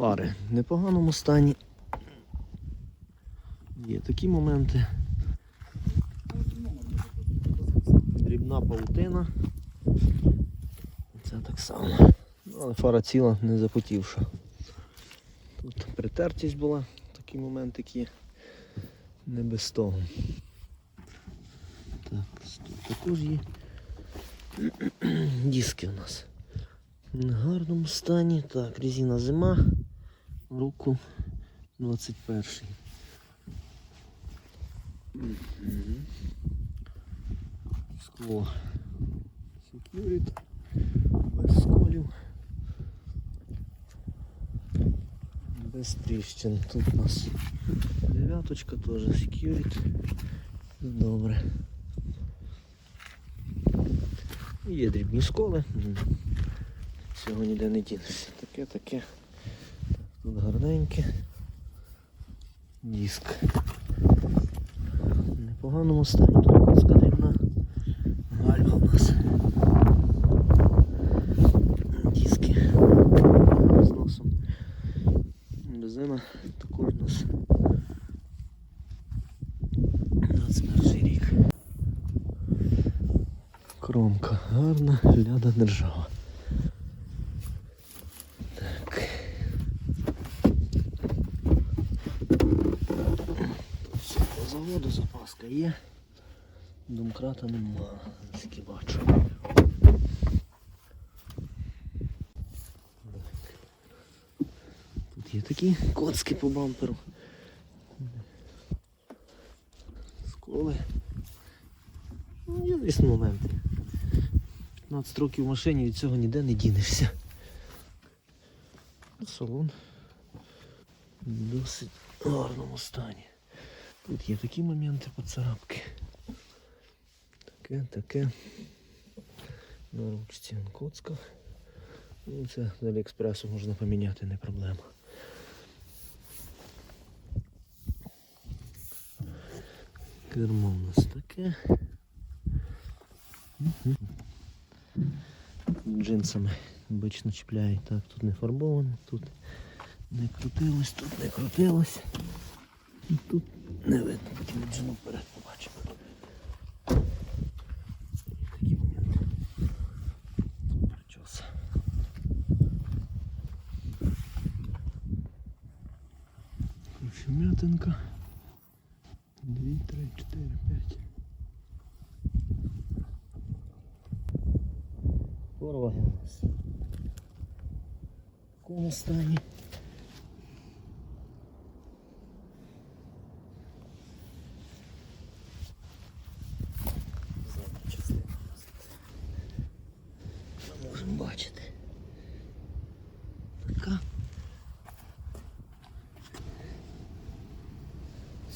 Фари в непоганому стані. Є такі моменти. Дрібна паутина. Це так само. Ну, Але фара ціла, не запотівша. Тут притертість була, такі моментики. Не без того. Так, тут також є. Диски у нас. В гарному стані. Так, резина зима. Руку 21. Мгм. Скло. Security. Без сколів. Без тріщин. Тут у нас дев'яточка теж security. Добре. Є дрібні сколи. М. Цього ніде не дінешся. Таке, таке. Тут гарненьке. Диск. В непоганому стані. Тут коцка дрібна. Гальма у нас. Диски. З носом. Резина також у нас. 21 рік. Кромка гарна, ляда держава. Так. Тут все по заводу, запаска є. Домкрата нема, наскільки бачу. Тут є такі коцки по бамперу. Сколи. Ну, є, звісно, моменти. 15 років в машині від цього ніде не дінешся. Салон в досить гарному стані. Тут є такі моменти поцарапки. Таке, таке. На ручці на. Ну, це з Аліекспресу можна поміняти, не проблема. Кермо у нас таке. Джинсами обично чіпляють. Так, тут не фарбовано, тут не крутилось, тут не крутилось. І тут не видно, потім джину вперед побачимо. Такі моменти. Причоса. М'ятинка. Дві, три, чотири, п'ять. Пороги у нас. В такому стані.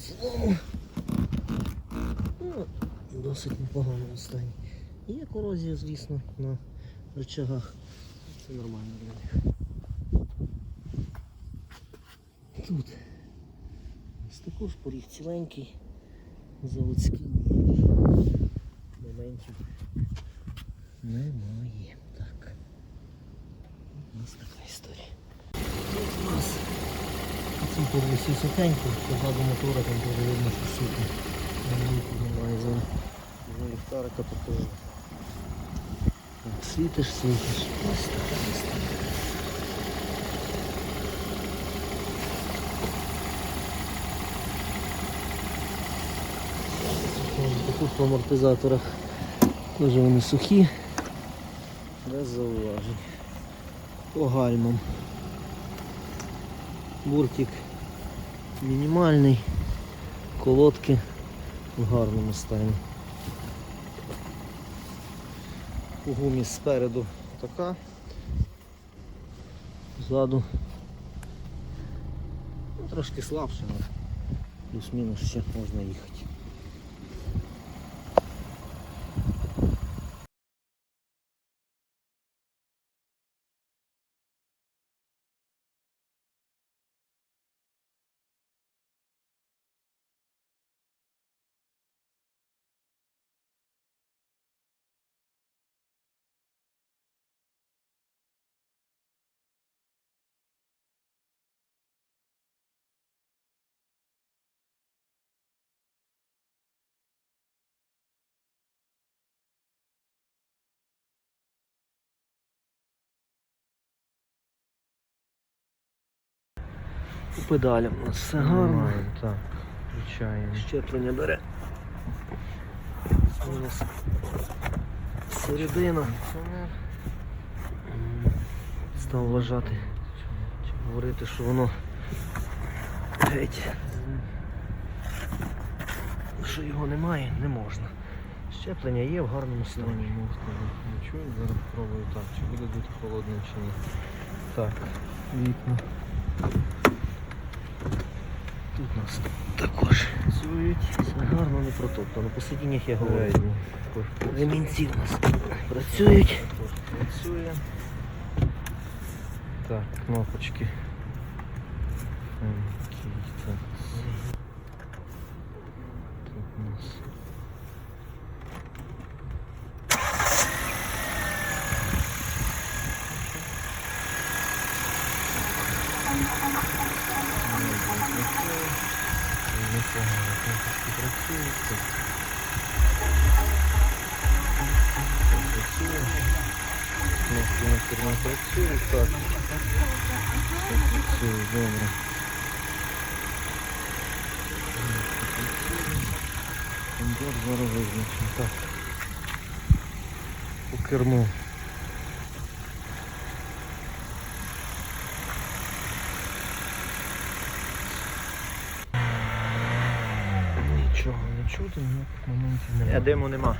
Цілому. Ну, досить непоганому стані. Є корозія, звісно, на рычагах. Це нормально для них. Тут ось також поріг ціленький, заводський. Моментів немає. Так. У нас така історія. Тут у нас ці повністю сухенькі, позаду мотора там теж видно, що сухо. Немає за, ліхтарика покажу. Так, світиш, світиш. Ось така історія. Тут по амортизаторах теж вони сухі, без зауважень. По гальмам. Буртик мінімальний, колодки в гарному стані. У гумі спереду така, ззаду трошки слабше, але плюс-мінус ще можна їхати. По педалям у нас все гарно. Так, включаємо. Щеплення бере. Це у нас середина. Став вважати. Чи говорити, що воно геть. Що його немає, не можна. Щеплення є в гарному стані. Стані не чую, зараз спробую так, чи буде дути холодним чи ні. Так, вікна Тут у нас також працюють. все гарно не протоптано. По сидіннях я говорю. Ремінці у нас працюють. Працює. Так, кнопочки. кнопочки працюють. Так. Все працює. Кнопки на стороні працюють, так. Все працює, добре. Кондор зараз визначимо. Так. По керму. Нічого не чути, ніяких моментів немає. Диму нема.